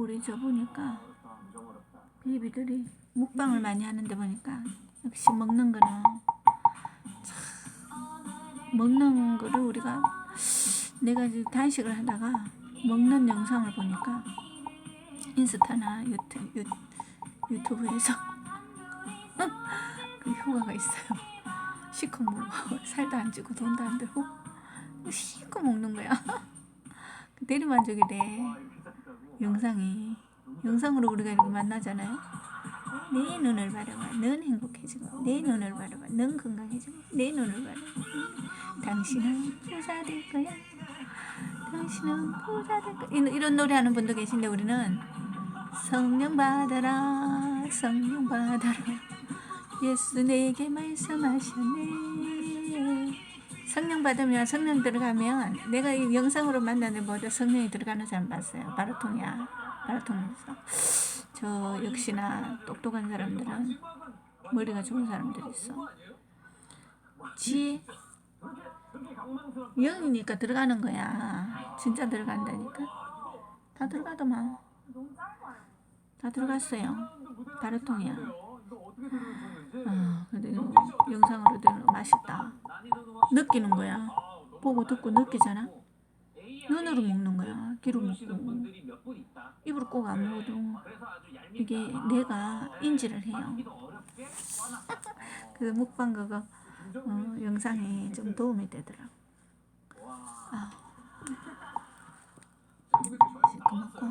우리 저 보니까 베이비들이 먹방을 많이 하는데 보니까 역시 먹는 거는 참 먹는 거를 우리가 내가 이제 단식을 하다가 먹는 영상을 보니까 인스타나 유튜, 유, 유튜브에서 그 효과가 있어요. 시커 먹고 살도 안 찌고 돈도 안 들고 시커 먹는 거야. 대리만족이래. 영상이 영상으로 우리가 이렇게 만나잖아요. 내 눈을 바라봐. 넌 행복해지고 내 눈을 바라봐. 넌 건강해지고 내 눈을 바라봐. 당신은 부자 될 거야. 당신은 부자 될 거야. 이런, 노래 하는 분도 계신데 우리는 성령 받아라 성령 받아라 예수 내게 말씀하셨네 성령 받으면 성령 들어가면 내가 이 영상으로 만나는 모두 성령이 들어가는 사람 봤어요. 바로통이야 바로통에서. 저 역시나 똑똑한 사람들은 머리가 좋은 사람들이 있어. 지 영이니까 들어가는 거야. 진짜 들어간다니까. 다 들어가더만. 다 들어갔어요. 바로통이야 아, 근데 영상으로 들으면 맛있다 느끼는 거야. 보고 듣고 느끼잖아. 눈으로 먹는 거야. 귀로 먹고. 입으로 꼭 안 먹어도 이게 내가 인지를 해요. 그 먹방 그거 어, 영상이 좀 도움이 되더라고. 아. 씻고 먹고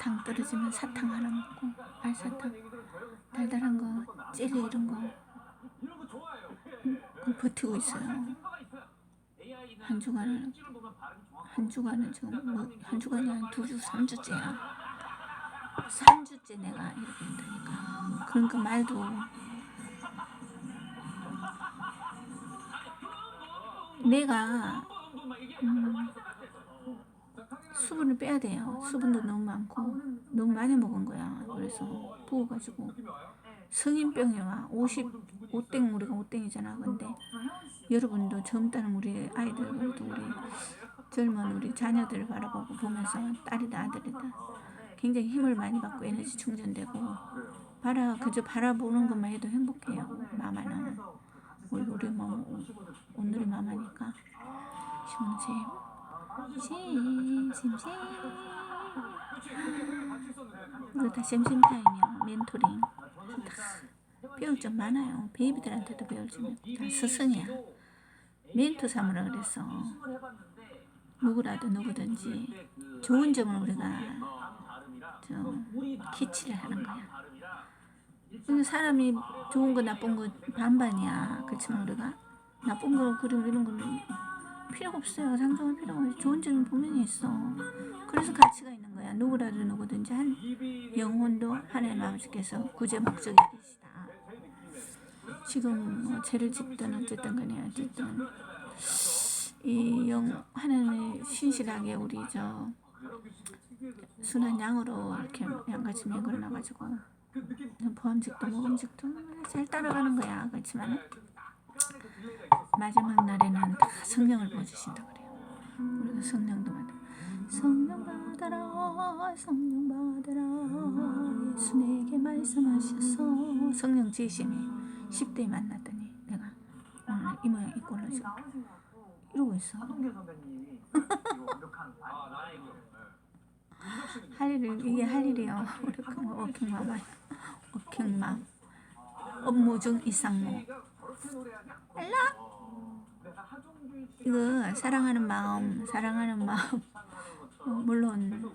당 떨어지면 사탕 하나 먹고 알사탕 달달한 거 젤리 이런 거 버티고 있어요 한 주간을 한 주간은 지금 뭐 한 주간이 한 두 주, 삼 주째야. 삼 주째 내가 이렇게 힘드니까. 그러니까 말도 내가 음, 수분을 빼야 돼요. 수분도 너무 많고 너무 많이 먹은 거야. 그래서 부어가지고 성인병이 와. 50 오땡 우리가 오땡이잖아. 근데 여러분도 젊다는 우리 아이들도 우리 젊은 우리 자녀들을 바라보고 보면서 딸이다 아들이다 굉장히 힘을 많이 받고 에너지 충전되고 바라 그저 바라보는 것만 해도 행복해요. 마마는. 우리 우리 뭐 오늘이 마마니까. 심심 심심 이거 다. 심심타임이야. 멘토링 다 배울 점 많아요 베이비들한테도 배울 점이 다 스승이야 멘토 삼으라 그랬어 누구라도 누구든지 좋은 점을 우리가 좀 키치를 하는 거야. 사람이 좋은 거 나쁜 거 반반이야. 그렇지만 우리가 나쁜 거 그림 이런 거는 필요가 없어요. 상정할 필요가 없어. 좋은 점이 분명히 있어. 그래서 가치가 있는 거야. 누구라도 누구든지 한 영혼도 하나님 아버지께서 구제 목적이 계시다. 지금 뭐 죄를 짓든 어쨌든 간에 어쨌든 이 영 하나님의 신실하게 우리 저 순한 양으로 이렇게 양같이 매걸어 놔가지고 보험직도 모험직도 잘 따라가는 거야 그렇지만 마지막 날에는 다 성령을 보여주신다 그래요 우리가 성령도 성령 받아라 예수 내게 말씀하셔서 성령 지심이 10대에 만났더니 내가 오늘 이 모양 이 꼴로 지금 이러고 있어. 아 이거 할 일을 이게 할 일이요. 우리 그 워킹맘아 워킹맘 업무 중 이상무. 알라? 이거 사랑하는 마음, 사랑하는 마음. 어, 물론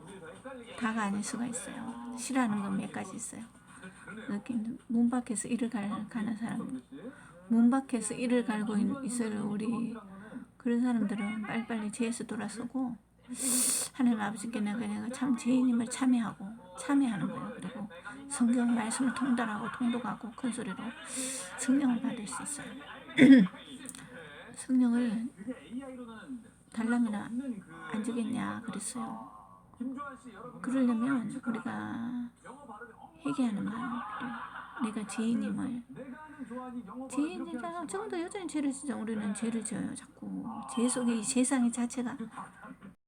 다가 아닐 수가 있어요. 싫어하는 건 몇 가지 있어요. 문 밖에서 일을 갈, 가는 사람, 문 밖에서 일을 갈고 있- 있을 우리 그런 사람들은 빨리빨리 죄에서 돌아서고 하나님 아버지께 내가 내가 참 죄인임을 참여하고 참여하는 거예요. 그리고 성경 말씀을 통달하고 통독하고 큰 소리로 성령을 받을 수 있어요. 성령을 달라면 안 주겠냐 그랬어요. 그러려면 우리가 회개하는 마음이 필요해요. 내가 죄인임을 죄인이잖아. 지금도 여전히 죄를 지죠. 우리는 죄를 져요. 자꾸 죄 속에 이 세상의 자체가